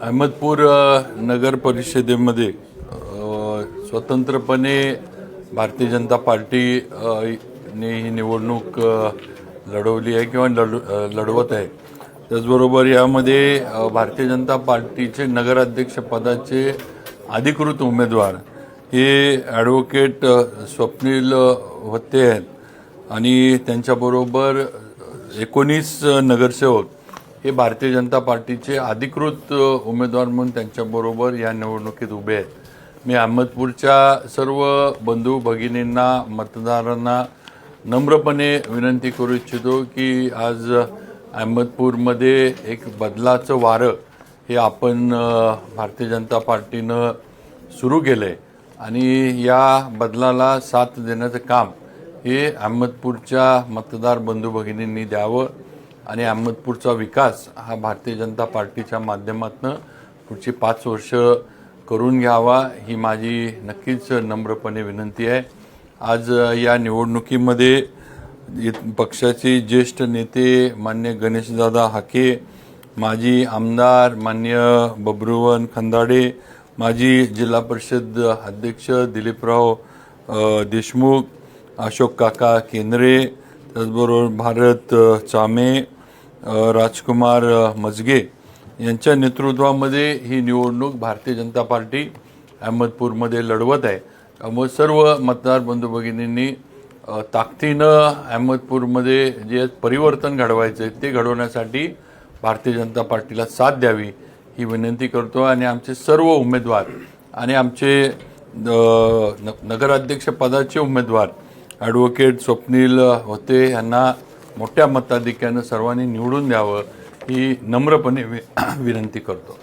अहमदपूर नगर परिषदेमध्ये स्वतंत्रपणे भारतीय जनता पार्टी ने ही निवडणूक लढवली आहे किंवा लढ लढवत आहे. त्याचबरोबर यामध्ये भारतीय जनता पार्टीचे नगराध्यक्षपदाचे अधिकृत उमेदवार हे ॲडव्होकेट स्वप्नील होते आहेत. आणि त्यांच्याबरोबर एकोणीस नगरसेवक हे भारतीय जनता पार्टीचे अधिकृत उमेदवार म्हणून त्यांच्याबरोबर या निवडणुकीत उभे आहेत. मी अहमदपूरच्या सर्व बंधू भगिनींना मतदारांना नम्रपणे विनंती करू इच्छितो की आज अहमदपूरमध्ये एक बदलाचं वारं हे आपण भारतीय जनता पार्टीनं सुरू केलं आहे आणि या बदलाला साथ देण्याचं काम हे अहमदपूरच्या मतदार बंधू भगिनींनी द्यावं. आणि अहमदपूरचा विकास हा भारतीय जनता पार्टीच्या माध्यमातून पुढची पाच वर्ष करून घ्यावा ही माझी नक्कीच नम्रपणे विनंती आहे. आज या निवडणुकीमध्ये पक्षाचे ज्येष्ठ नेते मान्य गणेशदादा हाके माजी आमदार मान्य बब्रुवन खंदाडे माजी जिल्हा परिषद अध्यक्ष दिलीपराव देशमुख अशोक काका केंद्रे त्याचबरोबर भारत चामे राजकुमार मजगे यांच्या नेतृत्वामध्ये ही निवडणूक भारतीय जनता पार्टी अहमदपूरमध्ये लढवत आहे. त्यामुळे सर्व मतदार बंधू भगिनींनी ताकदीनं अहमदपूरमध्ये जे परिवर्तन घडवायचं आहे ते घडवण्यासाठी भारतीय जनता पार्टीला साथ द्यावी ही विनंती करतो आणि आमचे सर्व उमेदवार आणि आमचे न- नगराध्यक्ष पदाचे उमेदवार ॲडव्होकेट स्वप्नील होते यांना मोठ्या मताधिक्यानं सर्वांनी निवडून द्यावं ही नम्रपणे वि- विनंती करतो.